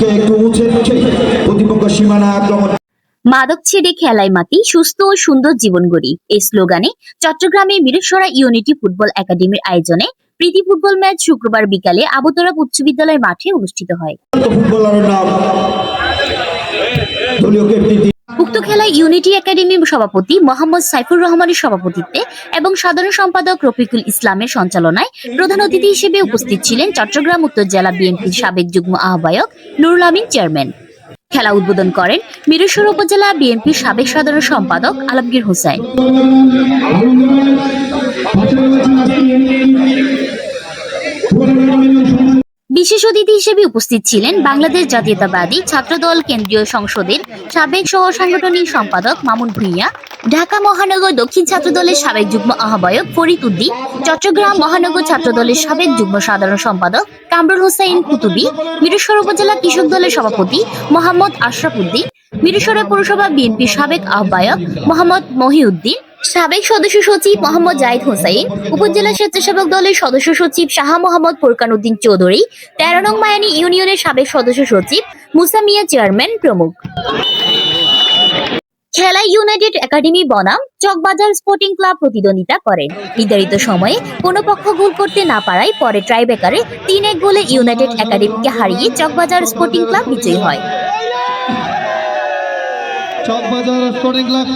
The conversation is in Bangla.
কে একটু উঁচে প্রতিপক্ষ সীমানা আক্রমণ। মাদক ছেড়ে খেলায় মাতি সুস্থ ও সুন্দর জীবন গড়ি। এই স্লোগানে চট্টগ্রামে মিরসরা ইউনিটি ফুটবল একাডেমির আয়োজনে প্রীতি ফুটবল ম্যাচ শুক্রবার বিকালে আবুতরাব উচ্চ বিদ্যালয়ের মাঠে অনুষ্ঠিত হয়। উক্ত খেলায় ইউনিটি একাডেমির সভাপতি মোহাম্মদ সাইফুর রহমানের সভাপতিত্বে এবং সাধারণ সম্পাদক রফিকুল ইসলামের সঞ্চালনায় প্রধান অতিথি হিসেবে উপস্থিত ছিলেন চট্টগ্রাম উত্তর জেলা বিএনপির সাবেক যুগ্ম আহ্বায়ক নুরুল আমিন চেয়ারম্যান। খেলা উদ্বোধন করেন মিরসর উপজেলা বিএনপির সাবেক সাধারণ সম্পাদক আলমগীর হোসেন বিশেষ অতিথি হিসেবে উপস্থিত ছিলেন বাংলাদেশ জাতীয়তাবাদী ছাত্রদল কেন্দ্রীয় সংসদের সাবেক সহ সাংগঠনিক সম্পাদক মামুন ভূঁইয়া, ঢাকা মহানগর দক্ষিণ ছাত্রদলের সাবেক যুগ্ম আহ্বায়ক ফরিদ উদ্দিন, চট্টগ্রাম মহানগর ছাত্রদলের সাবেক যুগ্ম সাধারণ সম্পাদক কামরুল হোসাইন কুতুবি মিরেশ্বর উপজেলা কৃষক দলের সভাপতি মোহাম্মদ আশরাফ উদ্দিন মিরেশ্বরা পৌরসভা বিএনপির সাবেক আহ্বায়ক মোহাম্মদ মহিউদ্দিন সাবেক সদস্য সচিব মোহাম্মদ জাহিদ হোসাইন, উপজেলা স্বেচ্ছাসেবক দলের সদস্য সচিব শাহ মোহাম্মদ ফোরকান উদ্দিন চৌধুরী, তেরো নং মায়ানী ইউনিয়নের সাবেক সদস্য সচিব মুসা মিয়া চেয়ারম্যান প্রমুখ। খেলায় ইউনাইটেড একাডেমি বনাম চকবাজার স্পোর্টিং ক্লাব প্রতিদ্বন্দ্বিতা করেন। নির্ধারিত সময়ে কোনো পক্ষ গোল করতে না পারায় পরে ট্রাইবেকারে তিন এক গোলে ইউনাইটেড একাডেমিকে হারিয়ে চকবাজার স্পোর্টিং ক্লাব বিজয়ী হয়। Chawkbazar sporting club